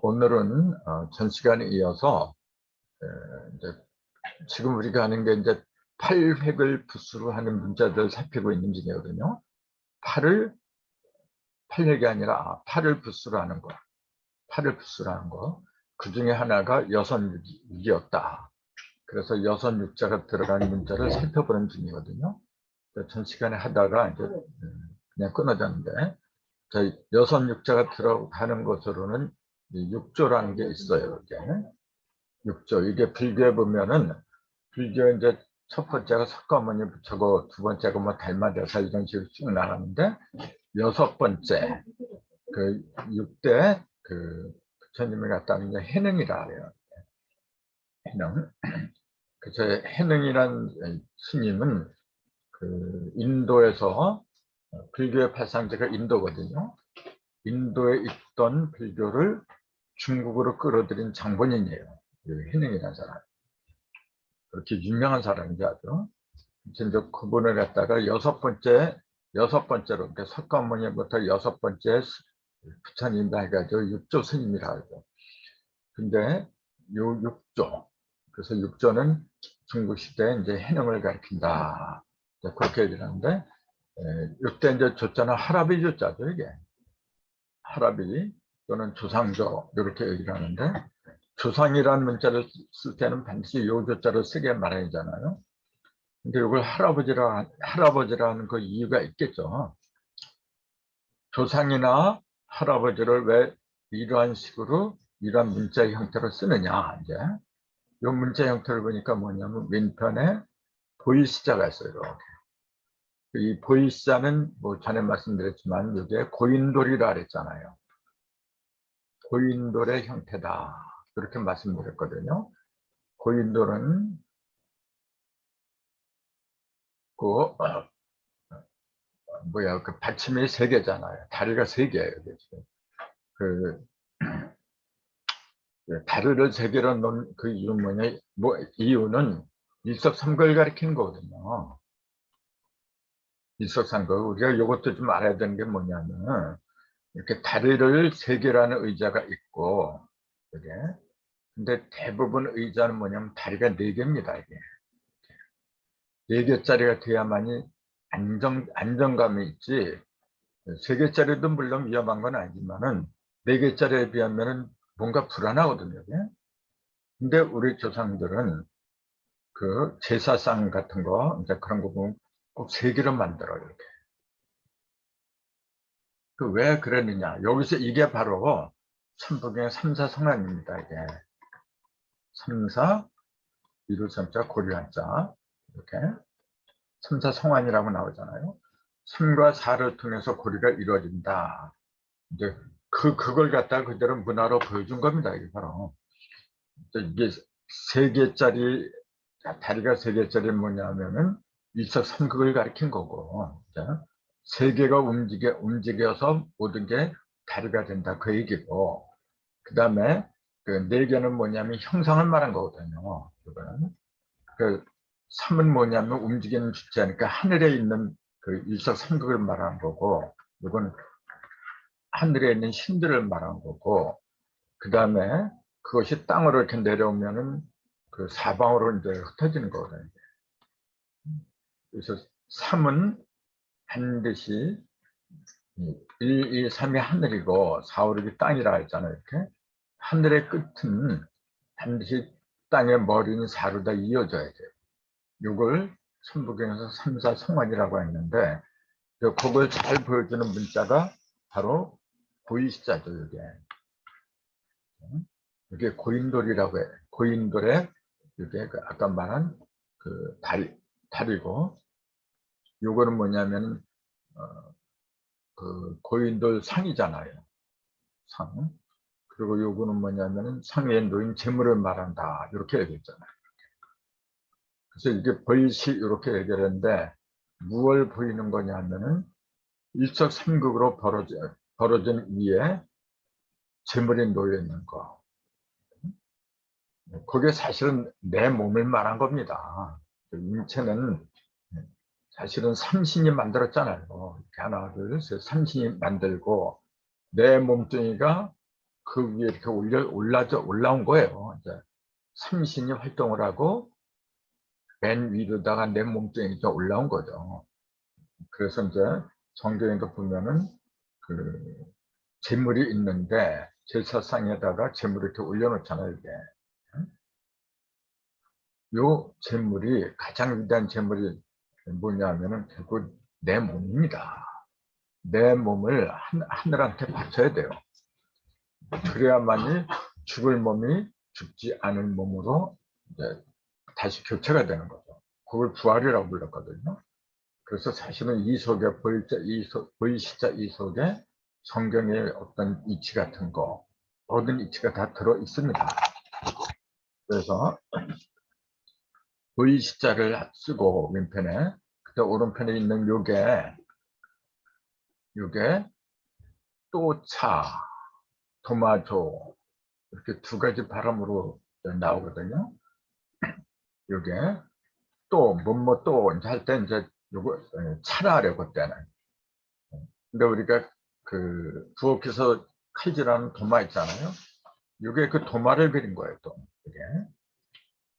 오늘은 어, 전 시간에 이어서 지금 우리가 하는 게 이제 8획을 부수로 하는 문자들 살피고 있는 중이거든요. 8을 8획이 아니라 8을 부수로 하는 거. 8을 부수로 하는 거. 그 중에 하나가 여선 6이었다. 그래서 여선 6자가 들어간 문자를 살펴보는 중이거든요. 전 시간에 하다가 이제 음, 그냥 끊어졌는데 자, 여선 6자가 들어가는 것으로는 6조라는 게 있어요. 이게 6조. 이게 불교에 보면은 불교 이제 첫 번째가 석가모니 부처고 두 번째가 뭐 달마대사 이런 식으로 쭉 나가는데 여섯 번째 그 6대 그 부처님이 갖다 이제 해능이라 해요. 해능. 그래서 해능이란 스님은 그 인도에서 불교의 발상지가 인도거든요. 인도에 있던 불교를 중국으로 끌어들인 장본인이에요. 해능이라는 사람. 그렇게 유명한 사람이죠, 아주. 이제 그분을 갖다가 여섯 번째, 여섯 번째로, 그러니까 석가모니부터 여섯 번째 부처님다 해가지고 육조 스님이라 하죠. 근데 요 육조, 그래서 육조는 중국 시대에 이제 해능을 가리킨다. 그렇게 얘기를 하는데, 이때 이제 조자는 하라비 조자죠, 이게. 하라비 또는 조상조, 이렇게 얘기를 하는데, 조상이라는 문자를 쓸 때는 반드시 요 조자를 쓰게 말하잖아요. 근데 이걸 할아버지라, 할아버지라는 그 이유가 있겠죠. 조상이나 할아버지를 왜 이러한 식으로 이러한 문자 형태로 쓰느냐, 이제. 이 문자 형태를 보니까 뭐냐면 왼편에 보이시자가 있어요, 이렇게. 이 보이시자는 뭐 전에 말씀드렸지만 이게 고인돌이라 그랬잖아요. 고인돌의 형태다. 그렇게 말씀드렸거든요. 고인돌은 그 어, 뭐야 그 받침이 세 개잖아요. 다리가 세 개예요. 그 다리를 세 개로 놓은 그 이유 뭐냐? 뭐 이유는 일석삼거를 가리키는 거거든요. 일석삼거 우리가 이것도 좀 알아야 되는 게 뭐냐면 이렇게 다리를 세 개라는 의자가 있고 그게 근데 대부분 의자는 뭐냐면 다리가 네 개입니다 이게 네 개짜리가 돼야만이 안정 안정감이 있지 세 개짜리도 물론 위험한 건 아니지만은 네 개짜리에 비하면은 뭔가 불안하거든요. 이게. 근데 우리 조상들은 그 제사상 같은 거 이제 그런 거 보면 꼭 세 개로 만들어 이렇게. 그 왜 그랬느냐? 여기서 이게 바로 천북의 삼사성안입니다. 이게 삼사 이루 삼자 고리 한자 이렇게 삼사성안이라고 나오잖아요. 3과 4를 통해서 고리가 이루어진다. 이제 그 그걸 갖다 그대로 문화로 보여준 겁니다. 이게 바로 이게 세 개짜리 다리가 세 개짜리 뭐냐면은 일석 삼극을 가리킨 거고 세 개가 움직여 움직여서 모든 게 다리가 된다 그 얘기고 그 다음에 그 네 개는 뭐냐면 형상을 말한 거거든요. 이거는 그 3은 뭐냐면 움직이는 주체니까 하늘에 있는 그 일석삼극을 말하는 거고 이건 하늘에 있는 신들을 말한 거고 그 다음에 그것이 땅으로 이렇게 내려오면은 그 사방으로 이제 흩어지는 거거든요. 그래서 3은 반드시 1, 2, 3이 하늘이고 4, 5, 6이 땅이라 했잖아요. 이렇게 하늘의 끝은 반드시 땅의 머리는 4로 다 이어져야 돼요. 이걸 천부경에서 3, 4 성환이라고 했는데 그걸 잘 보여주는 문자가 바로 보이시자죠, 이게. 이게 고인돌이라고 해. 고인돌의 이게 그 아까 말한 그 다리, 다리고, 요거는 뭐냐면, 어, 그 고인돌 상이잖아요. 상. 그리고 요거는 뭐냐면은 상에 놓인 재물을 말한다. 이렇게 얘기했잖아요. 그래서 이게 벌시 이렇게 얘기했는데, 무얼 보이는 거냐면은 일석삼극으로 벌어져, 벌어진 위에 재물이 놓여 있는 거. 그게 사실은 내 몸을 말한 겁니다. 인체는 사실은 삼신이 만들었잖아요. 이렇게 하나, 둘, 셋, 삼신이 만들고 내 몸뚱이가 그 위에 이렇게 올려 올라져 올라온 거예요. 이제 삼신이 활동을 하고 맨 위로다가 내 몸뚱이 이렇게 올라온 거죠. 그래서 이제 성경에도 보면은 그 재물이 있는데 제사상에다가 재물을 이렇게 올려놓잖아요. 이게 요 재물이 가장 위대한 재물이 뭐냐면은 결국 내 몸입니다. 내 몸을 한, 하늘한테 바쳐야 돼요. 그래야만이 죽을 몸이 죽지 않을 몸으로 다시 교체가 되는 거죠. 그걸 부활이라고 불렀거든요. 그래서 사실은 이 속에 보일자, 이 속, 보이시자 이 속에 성경의 어떤 이치 같은 거, 모든 이치가 다 들어 있습니다. 그래서 보이시자를 쓰고 왼편에, 그때 오른편에 있는 요게, 요게 또차, 도마조 이렇게 두 가지 발음으로 나오거든요. 요게 또 뭐뭐 또 이제 할때 이제 요거 차라래 그때는. 근데 우리가 그 부엌에서 칼질하는 도마 있잖아요. 요게 그 도마를 그린 거예요 또 이게.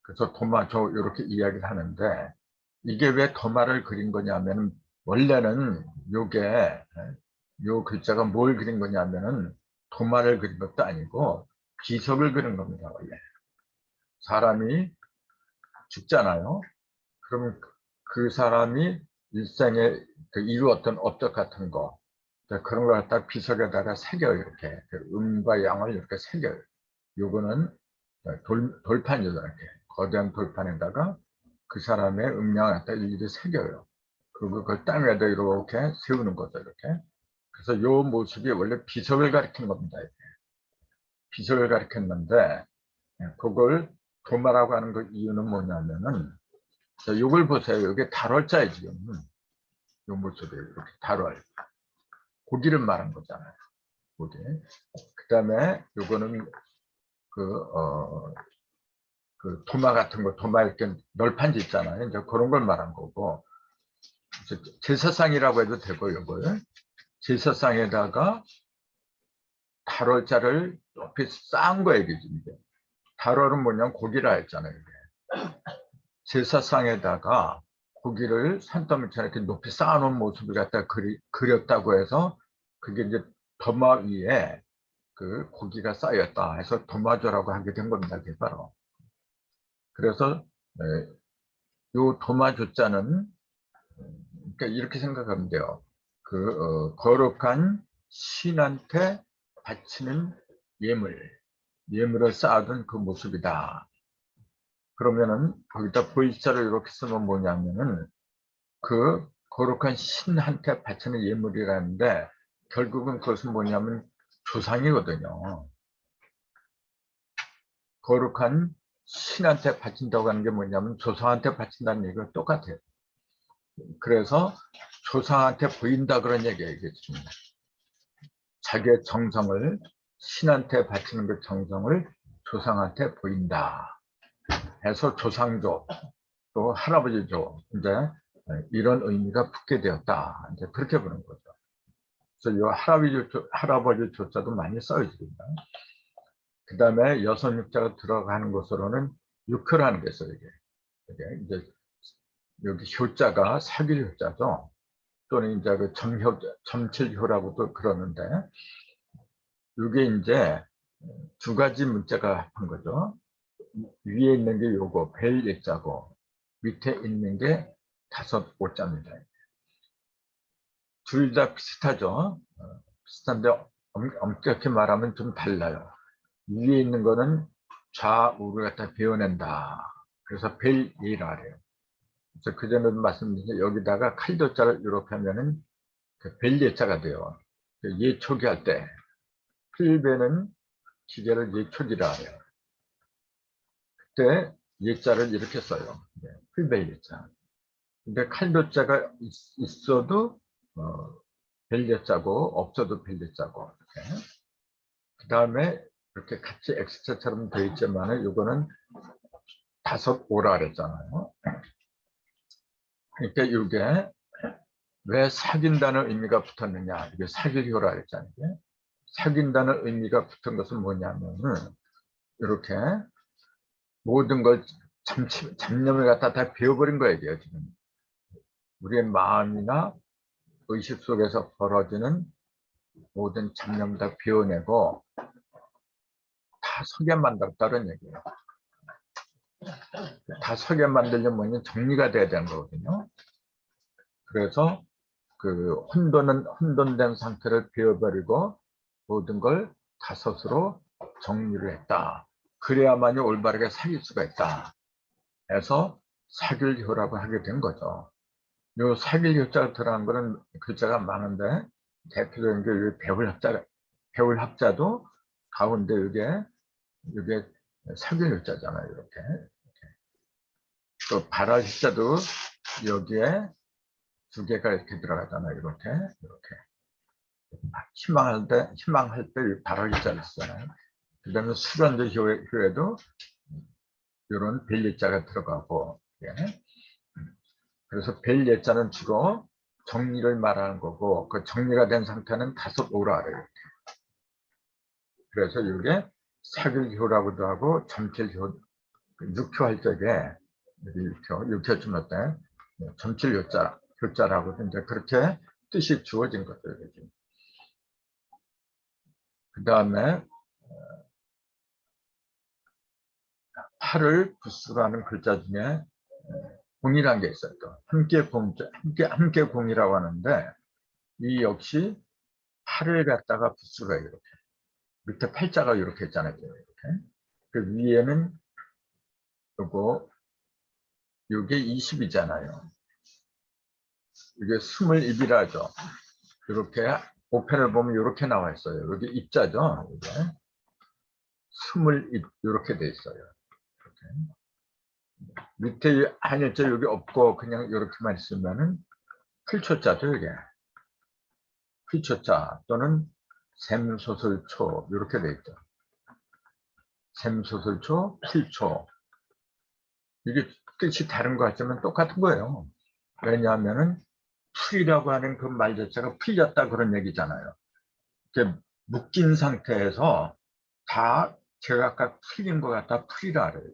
그래서 도마 저 이렇게 이야기를 하는데 이게 왜 도마를 그린 거냐면은 원래는 요게 요 글자가 뭘 그린 거냐면은 도마를 그린 것도 아니고 비석을 그린 겁니다 원래. 사람이 죽잖아요. 그러면 그 사람이 일생에 그 이루었던 업적 같은 거 그런 걸 갖다 비석에다가 새겨요 이렇게 그 음과 양을 이렇게 새겨요. 요거는 돌, 돌판이죠 이렇게 거대한 돌판에다가 그 사람의 음양을 갖다 일일이 새겨요. 그리고 그걸 땅에다 이렇게 세우는 거죠 이렇게. 그래서 요 모습이 원래 비석을 가리킨 겁니다. 이렇게. 비석을 가리켰는데 그걸 도마라고 하는 그 이유는 뭐냐면은 자, 이걸 보세요. 이게 달월자에 지금 요 모습이 이렇게 달월 고기를 말한 거잖아요. 고기. 그 다음에 요거는 그, 어, 그 도마 같은 거, 도마 이렇게 널판지 있잖아요. 이제 그런 걸 말한 거고 제사상이라고 해도 되고 요걸 제사상에다가 달월자를 높이 쌓은 거예요. 이게. 달월은 뭐냐면 고기라 했잖아요. 이게. 제사상에다가 고기를 산더미처럼 이렇게 높이 쌓아놓은 모습을 갖다 그리, 그렸다고 해서 그게 이제 도마 위에 그 고기가 쌓였다 해서 도마조라고 하게 된 겁니다. 그게 바로. 그래서 네, 요 도마조자는 그러니까 이렇게 생각하면 돼요. 그 어, 거룩한 신한테 바치는 예물, 예물을 쌓아둔 그 모습이다. 그러면은 거기다 보이자를 이렇게 쓰면 뭐냐면은 그 거룩한 신한테 바치는 예물이라는데 결국은 그것은 뭐냐면 조상이거든요. 거룩한 신한테 바친다고 하는 게 뭐냐면 조상한테 바친다는 얘기가 똑같아요. 그래서 조상한테 보인다 그런 얘기예요. 자기의 정성을 신한테 바치는 그 정성을 조상한테 보인다. 해서 조상조 또 할아버지조 이제 이런 의미가 붙게 되었다. 이제 그렇게 보는 거죠. 그래서 이 할아버지 조, 할아버지 조자도 많이 써있습니다. 그 다음에 여섯 육자가 들어가는 것으로는 육효라는 게 있어요. 이게. 이게 이제 여기 효자가 사길 효자죠. 또는 이제 그 점효, 점칠효라고도 그러는데 이게 이제 두 가지 문자가 합한 거죠. 위에 있는 게 요거 벨 예자고 밑에 있는 게 다섯 오자입니다. 둘 다 비슷하죠. 어, 비슷한데 엄격히 말하면 좀 달라요. 위에 있는 거는 좌우를 갖다 배워낸다. 그래서 벨 예라 그래요. 그래서 그 전에도 말씀드린 여기다가 칼도자를 이렇게 하면은 그 벨 예자가 돼요. 그 예초기 할 때 필배는 기계를 예초기라 해요. 때 예자를 이렇게 써요. 네, 풀벨 예자. 근데 칼도자가 있, 어도 어, 벨예자고 없어도 벨예자고 이렇게. 그 다음에 이렇게 같이 X자처럼 되어 있지만은 이거는 다섯 오라 그랬잖아요. 그러니까 이게 왜 사귄다는 의미가 붙었느냐. 이게 사귀기라 그랬잖아요. 사귄다는 의미가 붙은 것은 뭐냐면은 이렇게 모든 걸 잠시, 잡념을 갖다 다 베어버린 거예요 지금 우리의 마음이나 의식 속에서 벌어지는 모든 잡념 다 비워내고 다 서게 만들었다는 얘기예요. 다 서게 만들려면 정리가 돼야 되는 거거든요. 그래서 그 혼돈은 혼돈된 상태를 비워버리고 모든 걸 다섯으로 정리를 했다. 그래야만이 올바르게 사귈 수가 있다. 해서 사길효라고 하게 된 거죠. 요 사길효자가 들어간 거는 글자가 많은데 대표적인 게 여기 배울 합자, 배울 합자도 가운데 이게 이게 사길효자잖아요. 이렇게. 또 발화시자도 여기에 두 개가 이렇게 들어가잖아요. 이렇게 이렇게. 희망할 때 희망할 때 발화시자를 쓰잖아요. 그다음에 수련도 효에도 이런 벨예자가 들어가고 예. 그래서 벨예자는 주로 정리를 말하는 거고 그 정리가 된 상태는 다섯 오라 그래요. 그래서 이게 사길효라고도 하고 점칠효 육효 할 적에 육효 육효쯤 할때 점칠효자 효자라고 이제 그렇게 뜻이 주어진 거죠. 그 다음에 팔을 부수라는 글자 중에 공이라는 게 있어요. 또. 함께 공, 함께, 함께 공이라고 하는데, 이 역시 팔을 갖다가 부수라 이렇게. 밑에 팔자가 이렇게 있잖아요. 이렇게. 그 위에는 요거, 요게 20이잖아요. 이게 21이라 하죠. 이렇게, 오펜을 보면 이렇게 나와 있어요. 여기 입자죠. 이게. 21, 이렇게 돼 있어요. 밑에 한 일자 여기 없고 그냥 이렇게만 있으면은 필초자죠 이게 필초자 또는 샘소설초 이렇게 돼 있죠. 샘소설초 필초. 이게 뜻이 다른 것 같지만 똑같은 거예요. 왜냐하면은 풀이라고 하는 그 말 자체가 풀렸다 그런 얘기잖아요. 이렇게 묶인 상태에서 다 제가 아까 풀린 것 같다 풀이라 그래요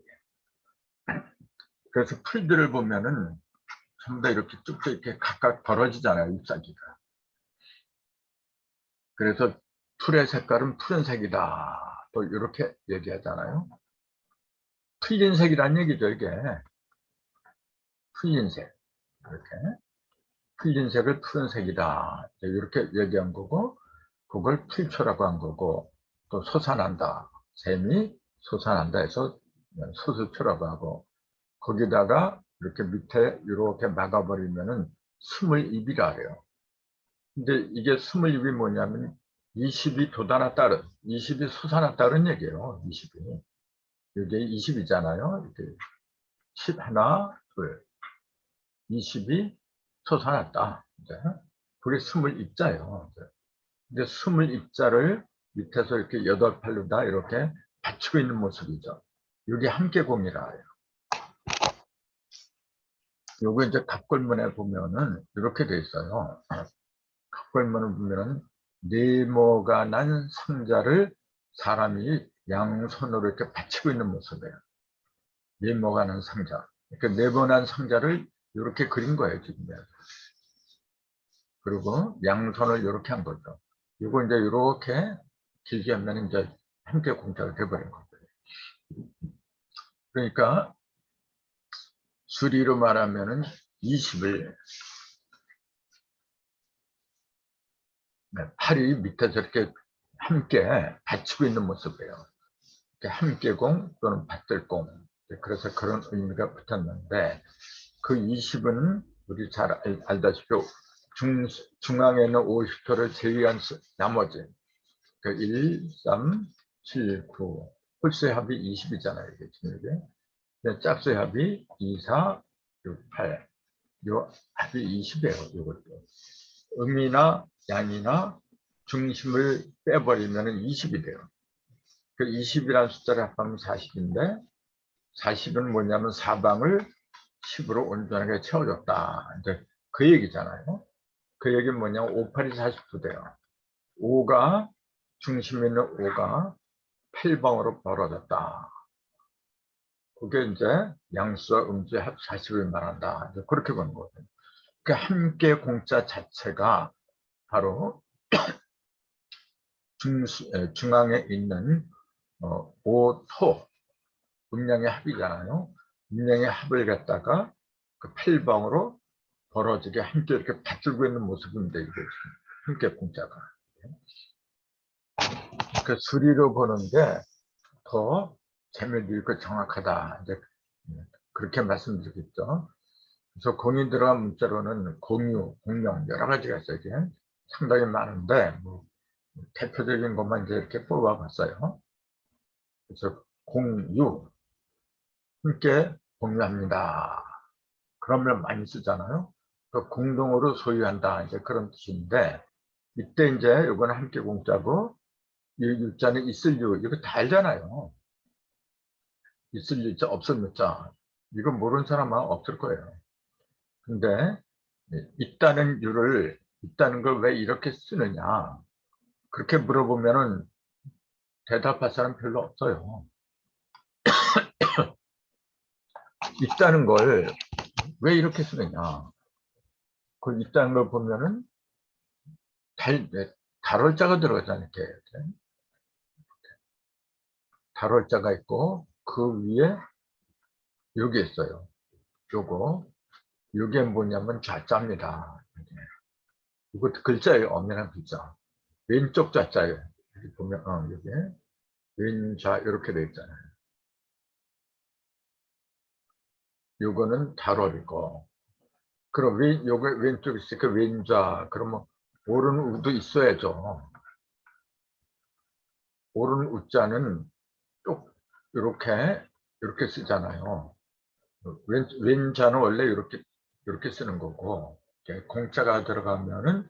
그래서 풀들을 보면은 전부 다 이렇게 쭉쭉 이렇게 각각 벌어지잖아요, 잎사귀가. 그래서 풀의 색깔은 푸른색이다. 또 이렇게 얘기하잖아요. 풀린 색이란 얘기죠, 이게. 풀린 색. 이렇게. 풀린 색을 푸른색이다. 이렇게 얘기한 거고, 그걸 필초라고 한 거고, 또 솟아난다. 샘이 솟아난다 해서 소수초라고 하고, 거기다가 이렇게 밑에 이렇게 막아버리면은 스물입이라 해요. 근데 이게 스물입이 뭐냐면 20이 도달했다는 20이 솟아났다는 얘기예요. 20이. 이게 20이잖아요. 이렇게 10 하나, 둘. 20이 솟아났다. 이제. 그게 스물입자예요. 근데 스물입자를 밑에서 이렇게 여덟 팔로 다 이렇게 받치고 있는 모습이죠. 이게 함께 공이라 해요. 요거 이제 갑골문에 보면은 이렇게 돼 있어요. 갑골문을 보면은 네모가 난 상자를 사람이 양손으로 이렇게 받치고 있는 모습이에요. 네모가 난 상자. 그러니까 네모난 상자를 이렇게 그린 거예요, 지금. 그리고 양손을 이렇게 한 거죠. 이거 이제 이렇게 길게 하면 이제 함께 공짜가 돼버린 거예요. 그러니까 수리로 말하면은 20을 팔이 밑에 저렇게 함께 받치고 있는 모습이에요. 함께공 또는 받들공. 그래서 그런 의미가 붙었는데 그 20은 우리 잘 알, 다시피 중, 중앙에 있는 50토를 제외한 나머지 그 1, 3, 7, 9 홀수의 합이 20이잖아요. 이게 지금 이게. 짝수의 합이 2, 4, 6, 8. 요 합이 20이에요. 이것도. 음이나 양이나 중심을 빼버리면 20이 돼요. 그 20이라는 숫자를 합하면 40인데 40은 뭐냐면 사방을 10으로 온전하게 채워줬다. 이제 그 얘기잖아요. 그 얘기는 뭐냐면 5, 8이 40도 돼요. 5가 중심 있는 O가 8방으로 벌어졌다. 그게 이제 양수와 음수의 합 40을 말한다. 그렇게 보는 거거든요. 그 함께 공자 자체가 바로 중앙에 있는 어, 오소 음량의 합이잖아요. 음량의 합을 갖다가 그 8방으로 벌어지게 함께 이렇게 받들고 있는 모습인데 지금 함께 공자가 그 수리로 보는 게 더 재미도 있고 정확하다 이제 그렇게 말씀드리겠죠. 그래서 공이 들어간 문자로는 공유, 공명 여러 가지가 있어요. 상당히 많은데 뭐 대표적인 것만 이제 이렇게 뽑아봤어요. 그래서 공유 함께 공유합니다. 그러면 많이 쓰잖아요. 그 공동으로 소유한다 이제 그런 뜻인데 이때 이제 이거는 함께 공짜고 이 유자는 있을 유 이거 다 알잖아요. 있을 유자 없을 유자 이거 모르는 사람은 없을 거예요. 근데 있다는 유를 있다는 걸 왜 이렇게 쓰느냐 그렇게 물어보면은 대답할 사람 별로 없어요. 있다는 걸 왜 이렇게 쓰느냐 그 있다는 걸 보면은 달, 달월자가 들어가잖아요. 이렇게. 이렇게. 달월자가 있고 그 위에 여기 있어요. 요거 요게 뭐냐면 좌자입니다. 이거 글자예요. 엄연한 글자. 왼쪽 좌자예요. 여기 보면 어, 여기 왼좌 이렇게 돼 있잖아요. 요거는 달월이고 그럼 왼 요거 왼쪽 있으니까 왼좌 그러면 오른 우도 있어야죠. 오른 우자는 쭉 이렇게 이렇게 쓰잖아요. 왼, 왼자는 원래 이렇게 이렇게 쓰는 거고 이렇게 공자가 들어가면은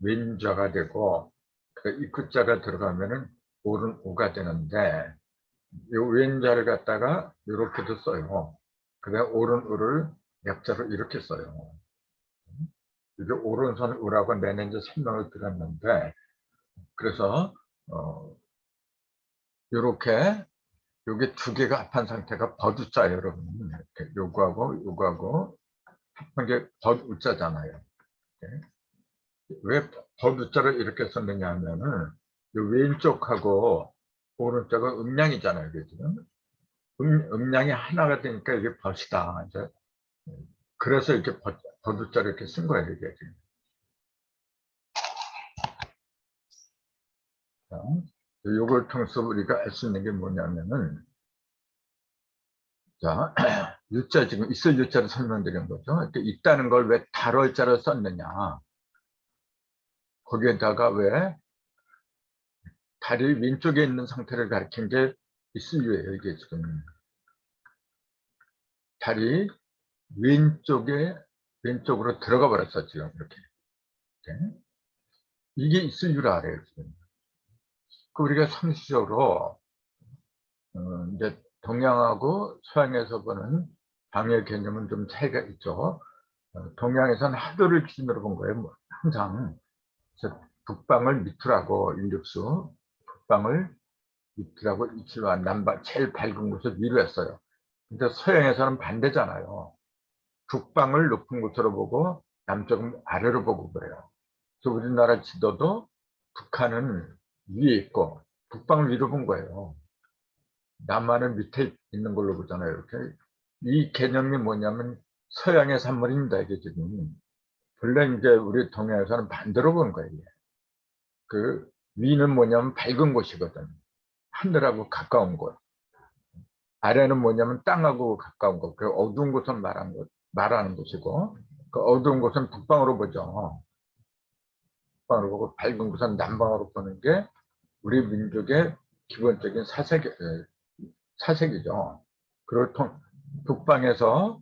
왼자가 되고 그 입구자가 들어가면은 오른 우가 되는데 이 왼자를 갖다가 이렇게도 써요. 그다음 오른 우를 약자로 이렇게 써요. 이게 오른손 우라고 내내 이제 설명을 드렸는데 그래서 어 요렇게 요게 두 개가 합한 상태가 버두자 여러분 이렇게 요거하고 요거하고 합한 게 버두자잖아요. 왜 버두자를 이렇게 썼느냐 하면은 요 왼쪽하고 오른쪽은 음량이잖아요. 이게 지금 음, 음량이 하나가 되니까 이게 벗이다. 이제 그래서 이렇게 벗, 버두자를 이렇게 쓴 거예요. 이게 지금. 자, 요걸 통해서 우리가 알 수 있는 게 뭐냐면은 자, 유자 지금 있을 유자를 설명드린 거죠. 이렇게 있다는 걸 왜 달월자를 썼느냐. 거기에다가 왜 다리 왼쪽에 있는 상태를 가리킨 게 있을 유예요. 이게 지금 다리 왼쪽에 왼쪽으로 들어가 버렸어 지금 이렇게 네? 이게 있을 줄 알아요 지금 그 우리가 상식적으로 어, 이제 동양하고 서양에서 보는 방해 개념은 좀 차이가 있죠 어, 동양에서는 하도를 기준으로 본 거예요 뭐, 항상 북방을 밑으라고 인력수 북방을 밑으라고 이치와 남방 제일 밝은 곳을 위로 했어요 근데 서양에서는 반대잖아요 북방을 높은 곳으로 보고 남쪽은 아래로 보고 그래요. 그래서 우리나라 지도도 북한은 위에 있고 북방을 위로 본 거예요. 남한은 밑에 있는 걸로 보잖아요. 이렇게 이 개념이 뭐냐면 서양의 산물입니다. 이게 지금 본래 이제 우리 동양에서는 반대로 보는 거예요. 그 위는 뭐냐면 밝은 곳이거든. 하늘하고 가까운 곳. 아래는 뭐냐면 땅하고 가까운 곳. 그 어두운 곳을 말한 것. 말하는 곳이고 그 어두운 곳은 북방으로 보죠. 북방으로 보고 밝은 곳은 남방으로 보는 게 우리 민족의 기본적인 사색, 사색이죠. 그걸 통, 북방에서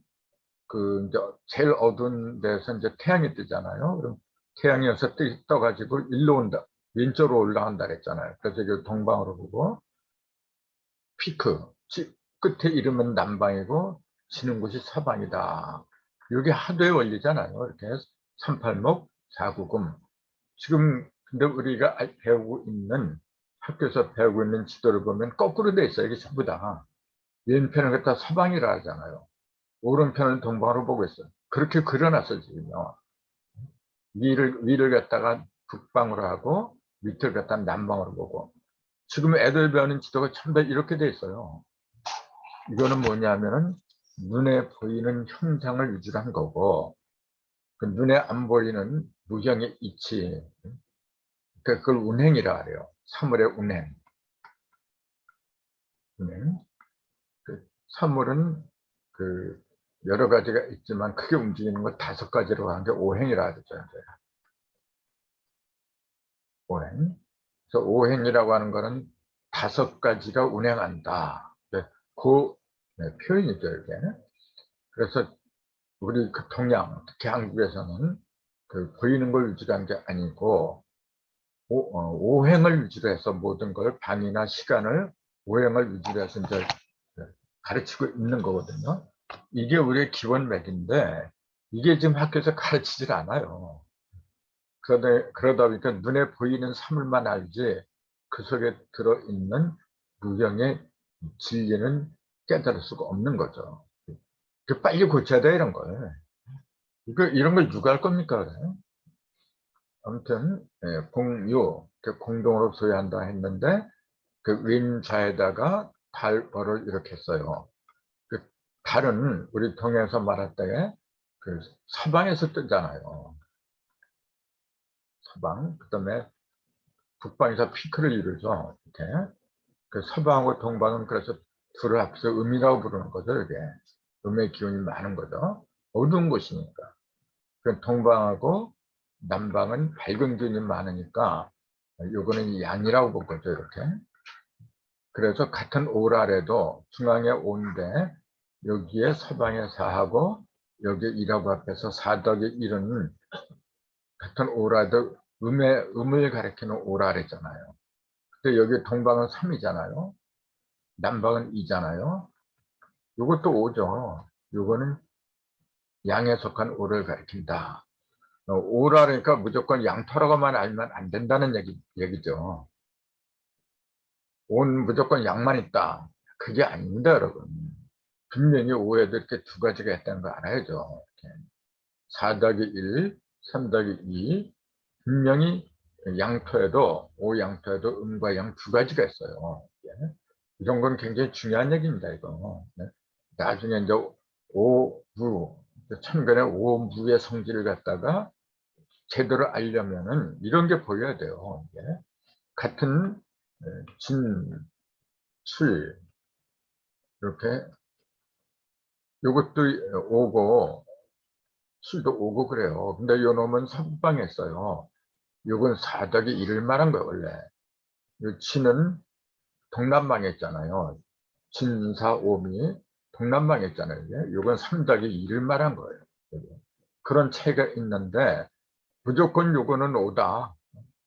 그 이제 제일 어두운 데서 이제 태양이 뜨잖아요. 그럼 태양이 여기서 떠가지고 일로 온다. 왼쪽으로 올라간다 그랬잖아요. 그래서 이게 동방으로 보고 피크, 끝에 이름은 남방이고 치는 곳이 서방이다. 이게 하도의 원리잖아요. 이렇게 38목 4구금. 지금 근데 우리가 배우고 있는 학교에서 배우고 있는 지도를 보면 거꾸로 돼 있어요. 이게 전부 다. 왼편을 갖다 서방이라 하잖아요. 오른편을 동방으로 보고 있어요. 그렇게 그려놨어요, 지금요. 위를, 위를 갖다가 북방으로 하고 밑을 갖다 남방으로 보고. 지금 애들 배우는 지도가 전부 다 이렇게 돼 있어요. 이거는 뭐냐면은 눈에 보이는 형상을 위주로 한 거고, 그 눈에 안 보이는 무형의 이치, 그걸 운행이라 그래요. 사물의 운행. 운행. 그 사물은 그 여러 가지가 있지만 크게 움직이는 걸 다섯 가지로 하는 게 오행이라 하죠. 오행. 그래서 오행이라고 하는 거는 다섯 가지가 운행한다. 네, 그 네, 표현이죠, 이게. 그래서 우리 그 동양, 특히 한국에서는 그 보이는 걸 위주로 한게 아니고 오, 어, 오행을 위주로 해서 모든 걸 방이나 시간을 오행을 위주로 해서 이제 가르치고 있는 거거든요. 이게 우리의 기본 맥인데 이게 지금 학교에서 가르치질 않아요. 그러다, 그러다 보니까 눈에 보이는 사물만 알지 그 속에 들어있는 무형의 진리는 깨달을 수가 없는 거죠. 그 빨리 고쳐야 돼 이런 걸. 이거 이런 걸 누가 할 겁니까? 아무튼 예, 공유 공동으로 소유한다 했는데 그 왼좌에다가 달벌을 이렇게 써요. 그 달은 우리 동에서 말할 때그 서방에서 뜨잖아요. 서방 그 다음에 북방에서 피크를 이루죠. 이렇게 그 서방하고 동방은 그래서 둘을 합해서 음이라고 부르는 거죠. 이게 음의 기운이 많은 거죠. 어두운 곳이니까. 그 동방하고 남방은 밝은 기운이 많으니까 요거는 양이라고 본 거죠. 이렇게. 그래서 같은 오랄에도 중앙에 온데 여기에 서방에 사하고 여기에 일하고 앞에서 사덕의 일은 같은 오라도 음의 음을 가리키는 오랄이잖아요. 근데 여기 동방은 3이잖아요. 남방은 2잖아요. 이것도 5죠. 요거는 양에 속한 오를 가리킨다. 어, 오라니까 무조건 양터라고만 알면 안 된다는 얘기, 얘기죠. 온 무조건 양만 있다. 그게 아닙니다, 여러분. 분명히 오에도 이렇게 두 가지가 있다는 거 알아야죠. 4 더하기 1, 3 더하기 2. 분명히 양토에도, 오 양토에도 음과 양 두 가지가 있어요. 이런 건 굉장히 중요한 얘기입니다, 이거. 네. 나중에 이제 오부, 천간의 오부의 성질을 갖다가 제대로 알려면은 이런 게 보여야 돼요. 같은 진, 출 이렇게 이것도 오고 술도 오고 그래요. 근데 요 놈은 선방에 있어요. 요건 사덕이 이를 말한 거예요, 원래. 요 진은 동남방에 있잖아요. 진사오미 동남방에 있잖아요. 이게. 요건 삼덕이 이를 말한 거예요. 그런 차이가 있는데 무조건 요거는 오다.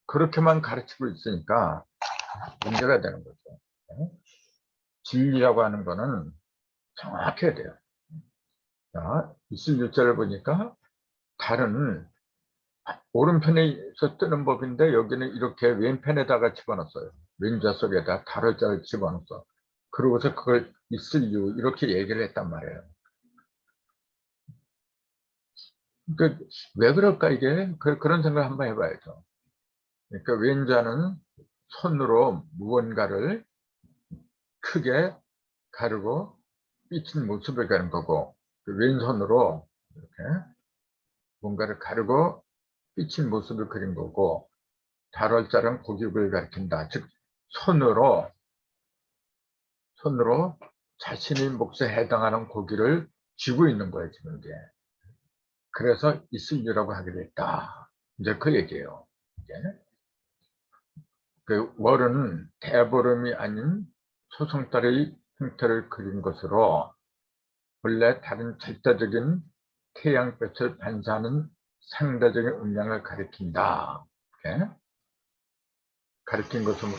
그렇게만 가르치고 있으니까 문제가 되는 거죠. 네? 진리라고 하는 거는 정확해야 돼요. 자, 이슬 유자를 보니까 다른 오른편에서 뜨는 법인데 여기는 이렇게 왼편에다가 집어넣었어요. 왼좌 속에다 달을 자를 집어넣었어. 그러고서 그걸 이슬유 이렇게 얘기를 했단 말이에요. 그러니까 왜 그럴까 이게? 그, 런 생각 을 한번 해봐야죠. 그러니까 왼자는 손으로 무언가를 크게 가르고 삐친 모습을 가는 거고 그 왼손으로 이렇게 뭔가를 가르고 삐친 모습을 그린 거고 다럴자는 고집을 가리킨다. 즉 손으로 손으로 자신의 몫에 해당하는 고기를 쥐고 있는 거예요 지금 이게. 그래서 이슬유라고 하게 됐다. 이제 그 얘기예요. 이제. 그 월은 대보름이 아닌 소송달의 형태를 그린 것으로 원래 다른 절대적인 태양볕을 반사하는 상대적인 음량을 가리킨다. 이렇게 가리킨 것으로,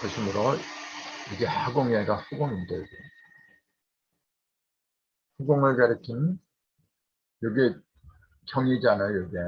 것이므로 이게 하공이가 후공인데 후공을 가리킨 이게 경이잖아요. 이게